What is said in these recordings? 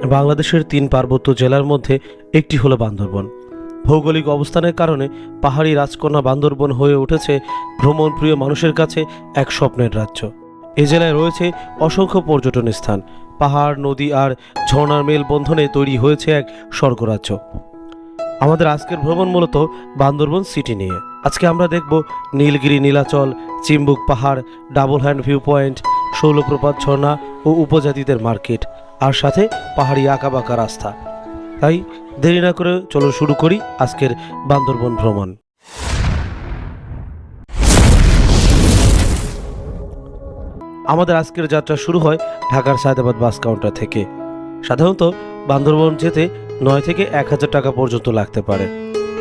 বাংলাদেশের তিন পার্বত্য জেলার মধ্যে একটি হলো বান্দরবন। ভৌগোলিক অবস্থানের কারণে পাহাড়ি রাজকন্যা বান্দরবন হয়ে উঠেছে ভ্রমণপ্রিয় মানুষের কাছে এক স্বপ্নের রাজ্য। এ জেলায় রয়েছে অসংখ্য পর্যটন স্থান, পাহাড়, নদী আর ঝর্ণার মেলবন্ধনে তৈরি হয়েছে এক স্বর্গরাজ্য। আমাদের আজকের ভ্রমণ মূলত বান্দরবন সিটি নিয়ে। আজকে আমরা দেখব নীলগিরি, নীলাচল, চিম্বুক পাহাড়, double hand view point Shoilopropat ঝর্ণা ও উপজাতিদের মার্কেট। আর সাথে পাহাড়ি আঁকাবাঁকা রাস্তা। তাই দেরি না করে চলো শুরু করি আজকের বান্দরবন ভ্রমণ। আমাদের আজকের যাত্রা শুরু হয় ঢাকার সায়দাবাদ বাস কাউন্টার থেকে। সাধারণত বান্দরবন যেতে নয় থেকে এক হাজার টাকা পর্যন্ত লাগতে পারে।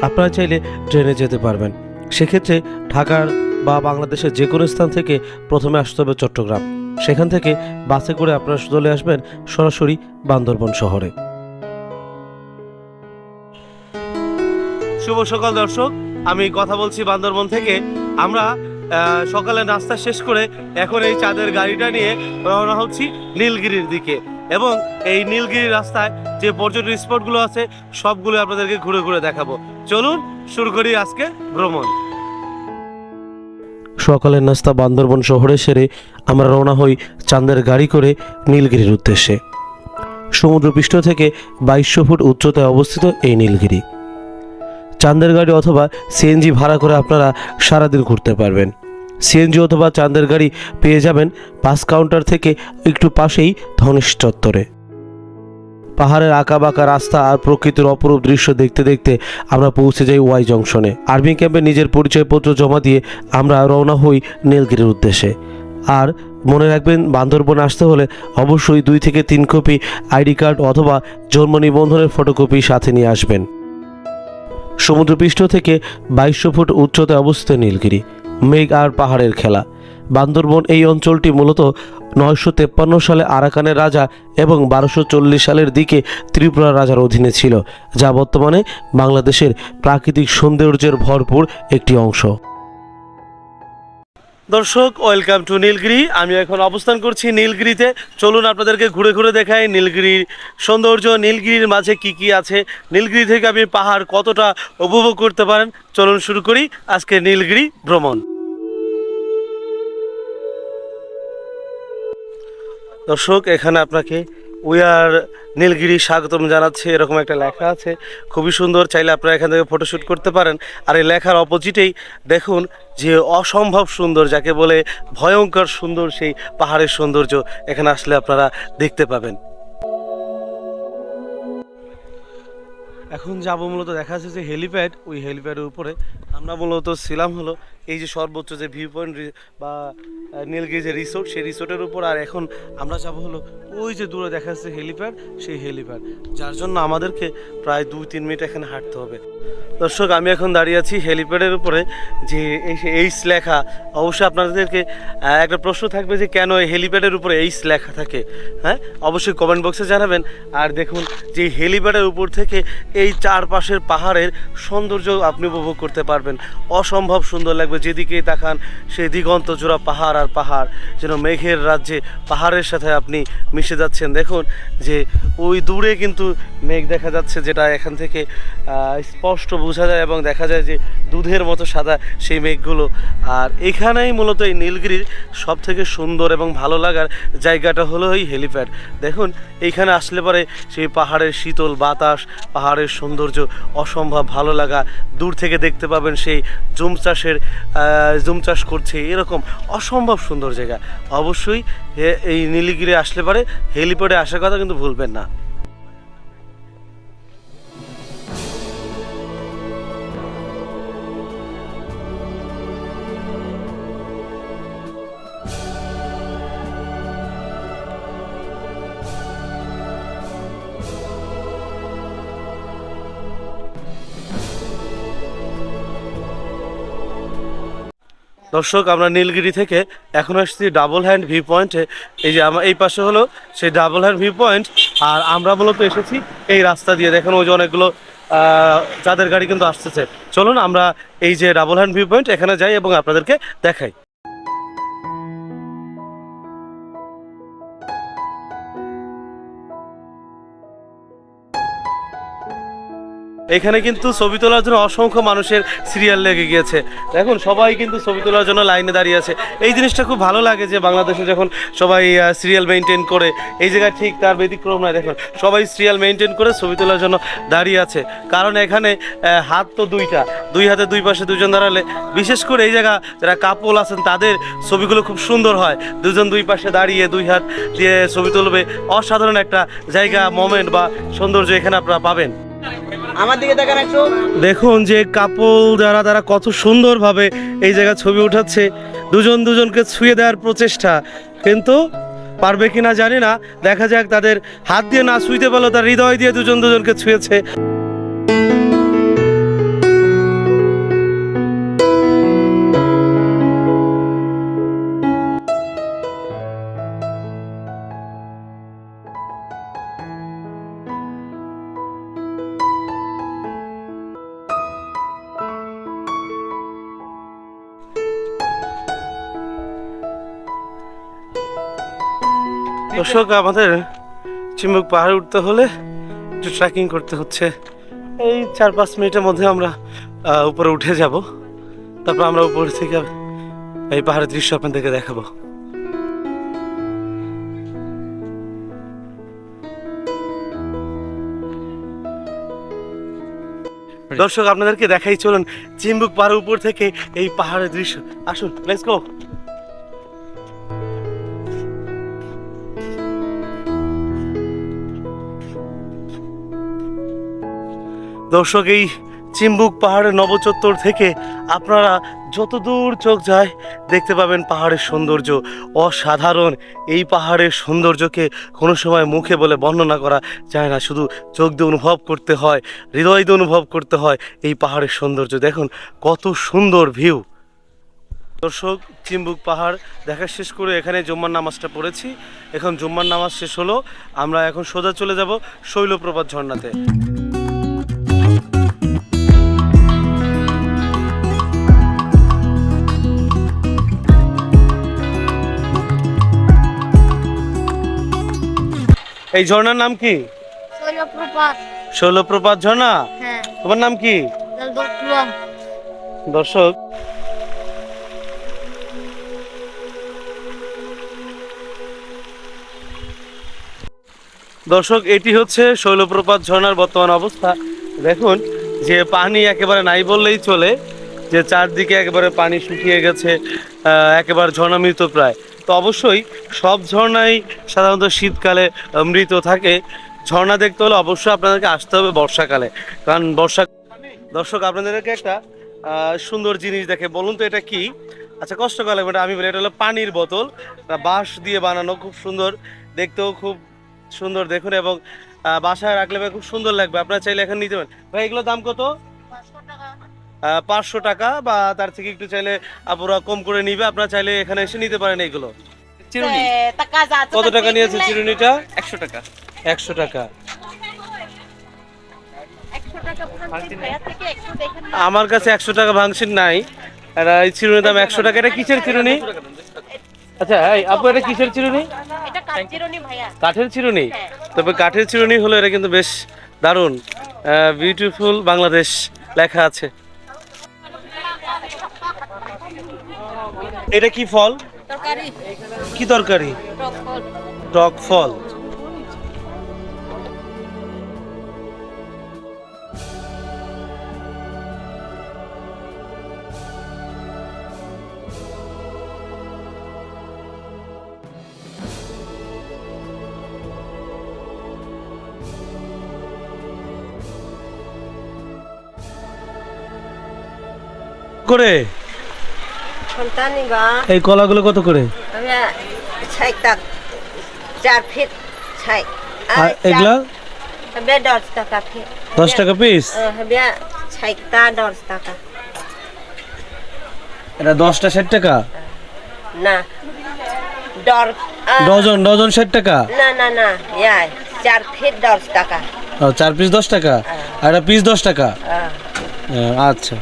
আপনারা চাইলে ট্রেনে যেতে পারবেন। সেক্ষেত্রে ঢাকার বা বাংলাদেশের যে কোনো স্থান থেকে প্রথমে আসতে হবে চট্টগ্রাম। সেখান থেকে বাসে করে আপনারা চলে আসবেন সরাসরি বান্দরবন শহরে। শুভ সকাল দর্শক, আমি কথা বলছি বান্দরবন থেকে। আমরা সকালে নাস্তা শেষ করে এখন এই চাঁদের গাড়িটা নিয়ে রওনা হচ্ছি নীলগিরির দিকে। এবং এই নীলগিরি রাস্তায় যে পর্যটন স্পটগুলো আছে, সবগুলো আপনাদেরকে ঘুরে ঘুরে দেখাবো। চলুন, শুরু করি আজকে ভ্রমণ। সকালের নাস্তা বান্দরবন শহরে সেরে আমরা রওনা হই চাঁদের গাড়ি করে নীলগিরির উদ্দেশ্যে। সমুদ্রপৃষ্ঠ থেকে বাইশশো ফুট উচ্চতায় অবস্থিত এই নীলগিরি। চাঁদের গাড়ি অথবা সিএনজি ভাড়া করে আপনারা সারাদিন ঘুরতে পারবেন। সিএনজি অথবা চাঁদের গাড়ি পেয়ে যাবেন বাস কাউন্টার থেকে একটু পাশেই ধনেশ চত্বরে। পাহাড়ের আঁকা বাঁকা রাস্তা আর প্রকৃতির অপরূপ দৃশ্য দেখতে দেখতে আমরা পৌঁছে যাই ওয়াই জংশনে। আর্মি ক্যাম্পে নিজের পরিচয়পত্র জমা দিয়ে আমরা রওনা হই নীলগিরির উদ্দেশ্যে। আর মনে রাখবেন, বান্দরবন আসতে হলে অবশ্যই দুই থেকে তিন কপি আইডি কার্ড অথবা জন্ম নিবন্ধনের ফটোকপি সাথে নিয়ে আসবেন। সমুদ্রপৃষ্ঠ থেকে বাইশশো ফুট উচ্চতায় অবস্থিত নীলগিরি, মেঘ আর পাহাড়ের খেলা। বান্দরবন এই অঞ্চলটি মূলত নয়শো তেপ্পান্ন সালে আরাকানের রাজা এবং বারোশো চল্লিশ সালের দিকে ত্রিপুরা রাজার অধীনে ছিল, যা বর্তমানে বাংলাদেশের প্রাকৃতিক সৌন্দর্যের ভরপুর একটি অংশ। দর্শক, ওয়েলকাম টু নীলগিরি। আমি এখন অবস্থান করছি নীলগিরিতে। চলুন আপনাদেরকে ঘুরে ঘুরে দেখাই নীলগিরির সৌন্দর্য। নীলগিরির মাঝে কি কি আছে? নীলগিরি থেকে আপনি পাহাড় কতটা উপভোগ করতে পারেন? চলুন শুরু করি আজকে নীলগিরি ভ্রমণ। দর্শক, এখানে আপনাকে উই আর নীলগিরি স্বাগতম জানাচ্ছে। এরকম একটা লেখা আছে। খুবই সুন্দর। চাইলে আপনারা এখান থেকে ফটোশ্যুট করতে পারেন। আর এই লেখার অপোজিটেই দেখুন যে অসম্ভব সুন্দর, যাকে বলে ভয়ঙ্কর সুন্দর সেই পাহাড়ের সৌন্দর্য এখানে আসলে আপনারা দেখতে পাবেন। এখন যাব মূলত, দেখা যাচ্ছে যে হেলিপ্যাড ওই হেলিপ্যাডের উপরে আমরা মূলত ছিলাম হলো এই যে সর্বোচ্চ যে ভিউ পয়েন্ট বা নীলগিরি যে রিসোর্ট সেই রিসোর্টের উপর। আর এখন আমরা যাব হলো ওই যে দূরে দেখা যাচ্ছে হেলিপ্যাড সেই হেলিপ্যাড যার জন্য আমাদেরকে প্রায় দুই তিন মিনিট এখানে হাঁটতে হবে। দর্শক, আমি এখন দাঁড়িয়ে আছি হেলিপ্যাডের উপরে, যে এই এইস লেখা। অবশ্যই আপনাদেরকে একটা প্রশ্ন থাকবে যে কেন এই হেলিপ্যাডের উপরে এইস লেখা থাকে? হ্যাঁ? অবশ্যই কমেন্ট বক্সে জানাবেন। আর দেখুন যে হেলিপ্যাডের উপর থেকে এই চারপাশের পাহাড়ের সৌন্দর্য আপনি উপভোগ করতে পারবেন। অসম্ভব সুন্দর লাগবে। যেদিকেই তাকান, সেই দিগন্ত জোড়া পাহাড় আর পাহাড়, যেন মেঘের রাজ্যে পাহাড়ের সাথে আপনি মিশে যাচ্ছেন। দেখুন যে ওই দূরে কিন্তু মেঘ দেখা যাচ্ছে, যেটা এখান থেকে স্পষ্ট বোঝা যায় এবং দেখা যায় যে দুধের মতো সাদা সেই মেঘগুলো। আর এখানেই মূলত এই নীলগিরির সব থেকে সুন্দর এবং ভালো লাগার জায়গাটা হলো এই হেলিপ্যাড। দেখুন, এইখানে আসলে পরে সেই পাহাড়ের শীতল বাতাস, পাহাড়ের সৌন্দর্য অসম্ভব ভালো লাগা। দূর থেকে দেখতে পাবেন সেই জুম চাষের জুম চাষ করছে এরকম অসম্ভব সুন্দর জায়গা। অবশ্যই এই নীলগিরি আসলে পারে হেলিপ্যাডে আসার কথা কিন্তু ভুলবেন না। দর্শক, আমরা নীলগিরি থেকে এখন আসছি ডাবল হ্যান্ড ভিউ পয়েন্টে এই যে আমার এই পাশে হলো সেই ডাবল হ্যান্ড ভিউ পয়েন্ট। আর আমরা মূলত এসেছি এই রাস্তা দিয়ে। দেখেন ওই যে অনেকগুলো চাঁদের গাড়ি কিন্তু আসতেছে। চলুন আমরা এই যে ডাবল হ্যান্ড ভিউ পয়েন্ট এখানে যাই এবং আপনাদেরকে দেখাই। এখানে কিন্তু ছবি তোলার জন্য অসংখ্য মানুষের সিরিয়াল লেগে গিয়েছে। দেখুন, সবাই কিন্তু ছবি তোলার জন্য লাইনে দাঁড়িয়ে আছে। এই জিনিসটা খুব ভালো লাগে যে বাংলাদেশে যখন সবাই সিরিয়াল মেনটেন করে, এই জায়গায় ঠিক তার ব্যতিক্রম নয়। দেখুন, সবাই সিরিয়াল মেনটেন করে ছবি তোলার জন্য দাঁড়িয়ে আছে। কারণ এখানে হাত তো দুইটা, দুই হাতে দুই পাশে দুজন দাঁড়ালে, বিশেষ করে এই জায়গা যারা কাপল আছেন, তাদের ছবিগুলো খুব সুন্দর হয়। দুজন দুই পাশে দাঁড়িয়ে, দুই হাত দিয়ে ছবি তুলবে, অসাধারণ একটা জায়গা মোমেন্ট বা সৌন্দর্য এখানে আপনারা পাবেন। আমার দিকে দেখেন একটু। দেখুন যে কাপল যারা, তারা কত সুন্দরভাবে এই জায়গায় ছবি উঠাচ্ছে। দুজন দুজনকে ছুঁয়ে দেওয়ার প্রচেষ্টা। কিন্তু পারবে কিনা জানি না। দেখা যাক তাদের হাত দিয়ে না ছুঁইতে পারল তার হৃদয় দিয়ে দুজন দুজনকে ছুঁয়েছে। দর্শক, আমাদের চিম্বুক পাহাড়ে উঠতে হলে একটু ট্রেকিং করতে হচ্ছে। এই চার পাঁচ মিনিটের মধ্যে আমরা উপরে উঠে যাব। তারপর আমরা উপর থেকে এই পাহাড়ের দৃশ্য আপনাদেরকে দেখাবো। দর্শক, আপনাদেরকে দেখাই চলুন, চিম্বুক পাহাড়ের উপর থেকে এই পাহাড়ের দৃশ্য। আসুন লেটস গো দর্শক, এই চিম্বুক পাহাড়ের নবচত্বর থেকে আপনারা যত দূর চোখ যায় দেখতে পাবেন পাহাড়ের সৌন্দর্য। অসাধারণ এই পাহাড়ের সৌন্দর্যকে কোনো সময় মুখে বলে বর্ণনা করা যায় না, শুধু চোখ দিয়ে অনুভব করতে হয়, হৃদয় দিয়ে অনুভব করতে হয় এই পাহাড়ের সৌন্দর্য। দেখুন, কত সুন্দর ভিউ। দর্শক, চিম্বুক পাহাড় দেখা শেষ করে এখানে জুম্মার নামাজটা পড়েছি। এখন জুম্মার নামাজ শেষ হলো, আমরা এখন সোজা চলে যাব শৈলপ্রপাত ঝর্ণাতে। এই ঝর্ণার নাম কি? শৈলপ্রপাত। ঝর্ণা? হ্যাঁ। তোমার নাম কি? দর্শক। দর্শক এটি হচ্ছে শৈলপ্রপাত ঝর্ণার বর্তমান অবস্থা। দেখুন যে পানি একেবারে নাই বললেই চলে যে চারদিকে একেবারে পানি শুকিয়ে গেছে আহ, একেবারে ঝর্ণা মৃত প্রায়। তো অবশ্যই সব ঝর্ণাই সাধারণত শীতকালে মৃত থাকে। ঝর্ণা দেখতে হলে অবশ্যই আপনাদেরকে আসতে হবে বর্ষাকালে। কারণ বর্ষা দর্শক, আপনাদেরকে একটা সুন্দর জিনিস দেখে। বলুন তো এটা কি? আচ্ছা কষ্ট করে লাগবে আমি বলি, এটা হলো পানির বোতল। বাঁশ দিয়ে বানানো, খুব সুন্দর। দেখতেও খুব সুন্দর, দেখুন। এবং বাসায় রাখলে খুব সুন্দর লাগবে। আপনারা চাইলে এখন নিতে পারেন। ভাই এগুলোর দাম কত? পাঁচশো টাকা। বা তার থেকে একটু চাইলে আপনারা কম করে নিবে। আপনারা চাইলে এখানে এসে নিতে পারেন এগুলো। চিরুনি। কত টাকা নিয়েছে চিরুনিটা? একশো টাকা। একশো টাকা। আমার কাছে একশো টাকা ভাঙসিন নাই। এই চিরুনির দাম একশো টাকা। এটা কিসের চিরুনি? আচ্ছা এই আপু এটা কিসের চিরুনি? কাঠের চিরুনি? হ্যাঁ। তবে কাঠের চিরুনি হলো এটা কিন্তু বেশ দারুণ বিউটিফুল বাংলাদেশ লেখা আছে। এটা কি ফল? কি তরকারি? টক ফল করে এই কলাগুলো কত করে? চার ফিট ছাই আর এগুলা? দশ টাকা ফিট। দশ টাকা পিস ছাইটা দশ টাকা। এটা দশটা ষাট টাকা? না ডজন ডজন ষাট টাকা? না না না চার ফিট দশ টাকা। ও, চার পিস দশ টাকা? আর পিস দশ টাকা? আচ্ছা।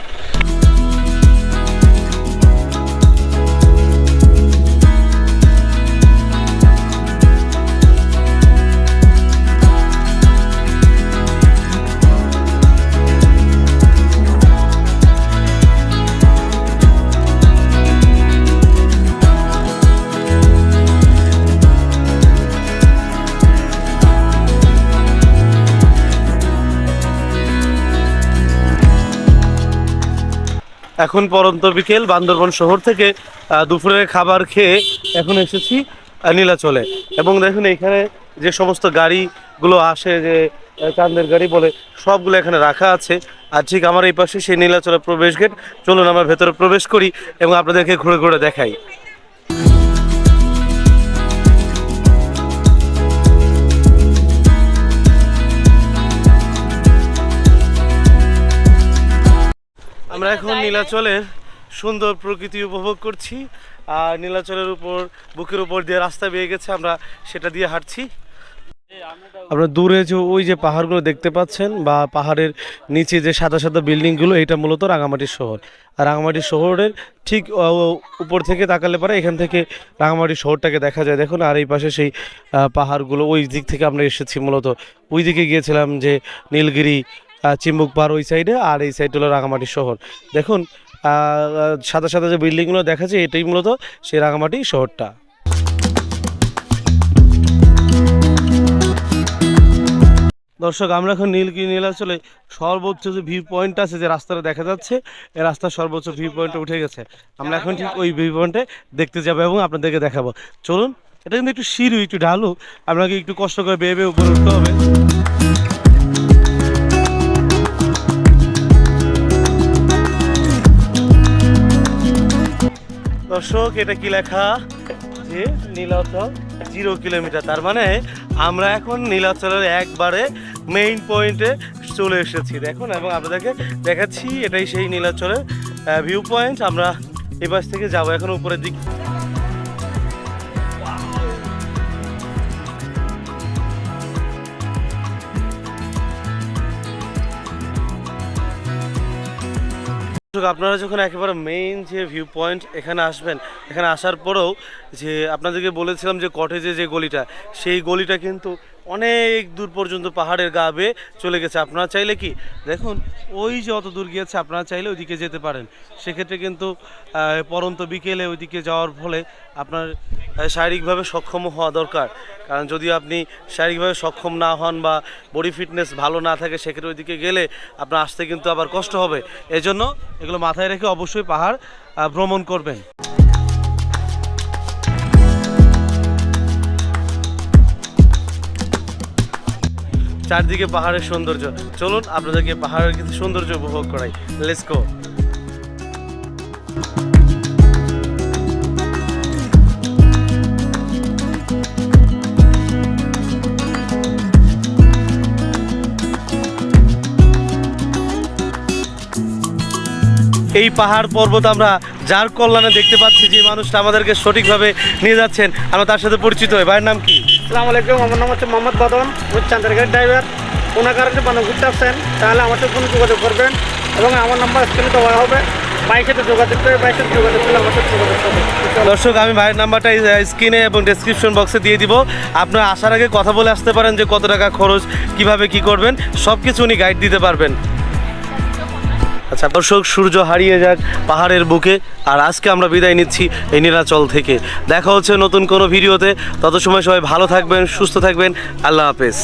এখন পরন্ত বিকেল বান্দরবন শহর থেকে দুপুরের খাবার খেয়ে এখন এসেছি নীলাচলে। এবং দেখুন এখানে যে সমস্ত গাড়িগুলো আসে, যে চান্দের গাড়ি বলে, সবগুলো এখানে রাখা আছে। আর ঠিক আমার এই পাশে সেই নীলাচলের প্রবেশ গেট। চলুন আমরা ভেতরে প্রবেশ করি এবং আপনাদেরকে ঘুরে ঘুরে দেখাই। আমরা এখন নীলাচলের সুন্দর প্রকৃতি উপভোগ করছি। আর নীলাচলের উপর বুকের উপর দিয়ে রাস্তা বেয়ে গেছে আমরা সেটা দিয়ে হাঁটছি। আপনারা দূরে যে ওই যে পাহাড়গুলো দেখতে পাচ্ছেন বা পাহাড়ের নিচে যে সাদা সাদা বিল্ডিংগুলো এটা মূলত রাঙামাটির শহর। আর রাঙামাটি শহরের ঠিক উপর থেকে তাকালে পরে এখান থেকে রাঙামাটি শহরটাকে দেখা যায়। দেখুন আর এই পাশে সেই পাহাড়গুলো ওই দিক থেকে আমরা এসেছি মূলত। ওই দিকে গিয়েছিলাম যে নীলগিরি চিম্বুক পার ওই সাইডে আর এই সাইড হলো রাঙামাটি শহর। দেখুন সাদা সাদা যে বিল্ডিংগুলো দেখা যায় এটাই মূলত সেই রাঙামাটি শহরটা। দর্শক, আমরা এখন নীলগিরি নীলাচলে সর্বোচ্চ যে ভিউ পয়েন্ট আছে যে রাস্তাটা দেখা যাচ্ছে এই রাস্তার সর্বোচ্চ ভিউ পয়েন্টে উঠে গেছে। আমরা এখন ঠিক ওই ভিউ পয়েন্টে দেখতে যাব এবং আপনাদেরকে দেখাবো। চলুন, এটা কিন্তু একটু সিঁড়ি একটু ঢালু। আপনাকে একটু কষ্ট করে বেয়ে বেয়ে উপরে উঠতে হবে। দর্শক, এটা কি লেখা? যে নীলাচল জিরো কিলোমিটার, তার মানে আমরা এখন নীলাচলের একবারে মেইন পয়েন্টে চলে এসেছি, দেখুন, এবং আপনাদেরকে দেখাচ্ছি এটাই সেই নীলাচলের ভিউ পয়েন্ট আমরা এ পাশ থেকে যাব, এখন উপরের দিক। দর্শক, আপনারা যখন একেবারে মেইন যে ভিউ পয়েন্ট এখানে আসবেন এখানে আসার পরেও যে আপনাদেরকে বলেছিলাম যে কটেজে যে গলিটা সেই গলিটা কিন্তু অনেক দূর পর্যন্ত পাহাড়ের গা বেয়ে চলে গেছে। আপনারা চাইলে কি দেখুন ওই যে অত দূর গিয়েছে আপনারা চাইলে ওইদিকে যেতে পারেন। সেক্ষেত্রে কিন্তু পরন্ত বিকেলে ওইদিকে যাওয়ার ফলে আপনার শারীরিকভাবে সক্ষম হওয়া দরকার। কারণ যদি আপনি শারীরিকভাবে সক্ষম না হন বা বডি ফিটনেস ভালো না থাকে, সেক্ষেত্রে ওইদিকে গেলে আপনার আসতে কিন্তু আবার কষ্ট হবে। এজন্য এগুলো মাথায় রেখে অবশ্যই পাহাড় ভ্রমণ করবেন। চারদিকে পাহাড়ের সৌন্দর্য। চলুন আপনাদেরকে পাহাড়ের কিছু সৌন্দর্য উপভোগ করাই। লেটস এই পাহাড় পর্বত আমরা যার কল্যাণে দেখতে পাচ্ছি যে মানুষটা আমাদেরকে সঠিকভাবে নিয়ে যাচ্ছেন। আমরা তার সাথে পরিচিত হই। ভাইয়ের নাম কি? আসসালামু আলাইকুম আমার নাম হচ্ছে মোহাম্মদ বদন ওই চান্দারগাড়ির ড্রাইভার ওনার কারণে বানো ঘুরতে আসছেন তাহলে আমার সাথে ফোনে যোগাযোগ করবেন এবং আমার নাম্বার স্ক্রিনে দেওয়া হবে। দর্শক আমি ভাইয়ের নাম্বারটা স্ক্রিনে এবং ডেসক্রিপশন বক্সে দিয়ে দিব। আপনারা আসার আগে কথা বলে আসতে পারেন যে কত টাকা খরচ কীভাবে কি করবেন সব কিছু উনি গাইড দিতে পারবেন। আচ্ছা দর্শক, সূর্য হারিয়ে যাক পাহাড়ের বুকে, আর আজকে আমরা বিদায় নিচ্ছি এই নীলাচল থেকে। দেখা হচ্ছে নতুন কোনো ভিডিওতে। তত সময় সবাই ভালো থাকবেন, সুস্থ থাকবেন। আল্লাহ হাফেজ।